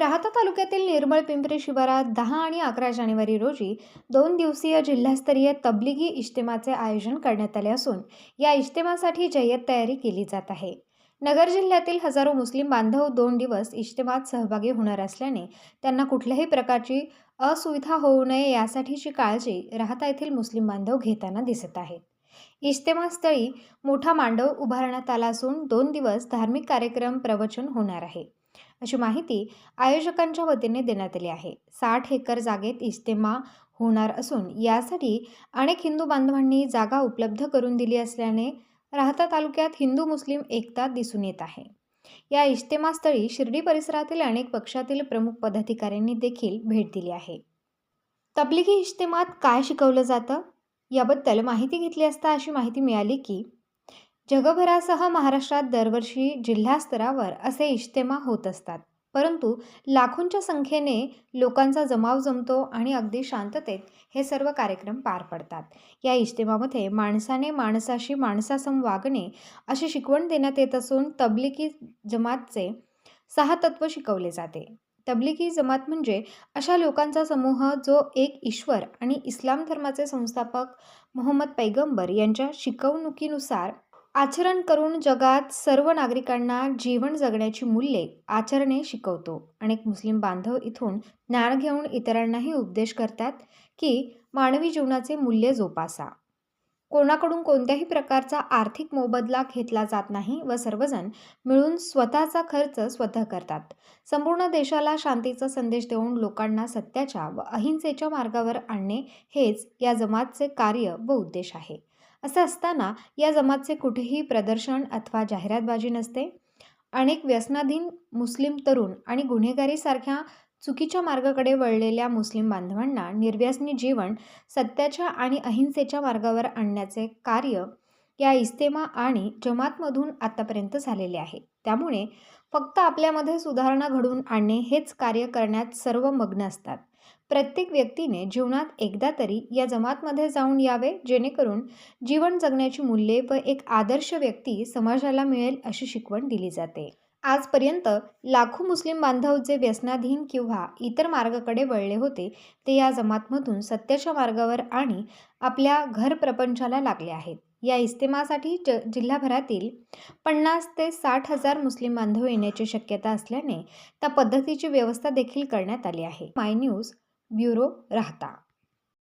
राहता तालुक्यातील निर्मळ पिंपरी शिवारात दहा आणि अकरा जानेवारी रोजी दोन दिवसीय जिल्हास्तरीय तबलिगी इज्तिमाचे आयोजन करण्यात आले असून या इज्तिमासाठी जय्यत तयारी केली जात आहे. नगर जिल्ह्यातील हजारो मुस्लिम बांधव दोन दिवस इज्तिमात सहभागी होणार असल्याने त्यांना कुठल्याही प्रकारची असुविधा होऊ नये यासाठीची काळजी राहता येथील मुस्लिम बांधव घेताना दिसत आहेत इज्तिमास्थळी मोठा मांडव उभारण्यात आला असून दोन दिवस धार्मिक कार्यक्रम प्रवचन होणार आहे. अशी माहिती आयोजकांच्या वतीने देण्यात आली आहे. साठ एकर जागेत इज्तेमा होणार असून यासाठी अनेक हिंदू बांधवांनी जागा उपलब्ध करून दिली असल्याने राहता तालुक्यात हिंदू मुस्लिम एकता दिसून येत आहे. या इज्तेमास्थळी शिर्डी परिसरातील अनेक पक्षातील प्रमुख पदाधिकाऱ्यांनी देखील भेट दिली आहे. तबलिगी इज्तेमात काय शिकवलं जातं? याबद्दल माहिती घेतली असता अशी माहिती मिळाली की जगभरासह महाराष्ट्रात दरवर्षी जिल्हा स्तरावर असे इज्तेमा होत असतात. परंतु लाखोंच्या संख्येने लोकांचा जमाव जमतो आणि अगदी शांततेत हे सर्व कार्यक्रम पार पडतात. या इज्तेमामध्ये माणसाने माणसाशी माणसासम वागणे अशी शिकवण देण्यात येत असून तबलिकी जमातचे सहा तत्त्व शिकवले जाते. तबलिकी जमात म्हणजे अशा लोकांचा समूह जो एक ईश्वर आणि इस्लाम धर्माचे संस्थापक मोहम्मद पैगंबर यांच्या शिकवणुकीनुसार आचरण करून जगात सर्व नागरिकांना जीवन जगण्याची मूल्ये आचरणे शिकवतो. अनेक मुस्लिम बांधव इथून ज्ञान घेऊन इतरांनाही उपदेश करतात की मानवी जीवनाचे मूल्य जोपासा. कोणाकडून कोणत्याही प्रकारचा आर्थिक मोबदला घेतला जात नाही व सर्वजण मिळून स्वतःचा खर्च स्वतः करतात. संपूर्ण देशाला शांतीचा संदेश देऊन लोकांना सत्याच्या व अहिंसेच्या मार्गावर आणणे हेच या जमातचे कार्य व उद्देश आहे. असं असताना या जमातचे कुठेही प्रदर्शन अथवा जाहिरातबाजी नसते. अनेक व्यसनाधीन मुस्लिम तरुण आणि गुन्हेगारीसारख्या चुकीच्या मार्गाकडे वळलेल्या मुस्लिम बांधवांना निर्व्यासनी जीवन सत्याच्या आणि अहिंसेच्या मार्गावर आणण्याचे कार्य या इस्तेमा आणि जमातमधून आतापर्यंत झालेले आहे. त्यामुळे फक्त आपल्यामध्ये सुधारणा घडवून आणणे हेच कार्य करण्यात सर्व मग्न असतात. प्रत्येक व्यक्तीने जीवनात एकदा तरी या जमातमध्ये जाऊन यावे जेणेकरून जीवन जगण्याची मूल्ये व एक आदर्श व्यक्ती समाजाला मिळेल अशी शिकवण दिली जाते. आजपर्यंत लाखो मुस्लिम बांधव जे व्यसनाधीन किंवा इतर मार्गाकडे वळले होते ते या जमातमधून सत्याच्या मार्गावर आणि आपल्या घर प्रपंचाला लागले आहेत. या इस्तेमासाठी ज जिल्हाभरातील पन्नास ते साठ हजार मुस्लिम बांधव येण्याची शक्यता असल्याने त्या पद्धतीची व्यवस्था देखील करण्यात आली आहे. माय न्यूज ब्युरो राहता.